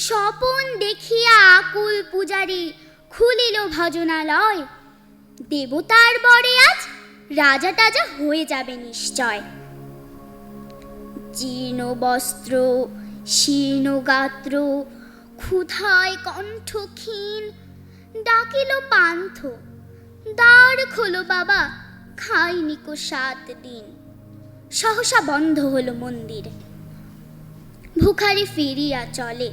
স্বপন দেখিয়া আকুল পূজারি খুলিল ভজনালয়। দেবতার বরে আজ রাজা টাজা হয়ে যাবে নিশ্চয়। জীর্ণ বস্ত্র, শীর্ণ গাত্র, ক্ষুধায় কণ্ঠ ক্ষীণ, ডাকিল পান্থ, দ্বার খোলো বাবা খাইনি কো সাত দিন। সহসা বন্ধ হলো মন্দির। ভুখারি ফিরিয়া চলে।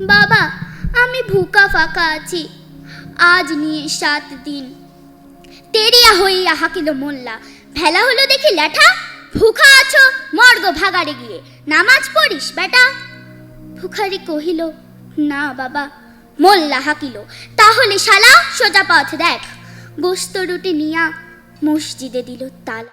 বাবা, আমি ভুকা ফাঁকা আছি। আজ নিয়ে সাত দিন। তেরিয়া হইয়া হাকিল মোল্লা। ভেলা হলো দেখি ল্যাঠা, ভুখা আছো, মর্গ ভাগাড়ে গিয়ে। নামাজ পড়িস, বেটা। ভুখারি কহিল, না বাবা, মোল্লা হাকিল। তাহলে শালা, সোজা পথ দেখ। গোস্ত রুটি নিয়া মসজিদে দিল তালা।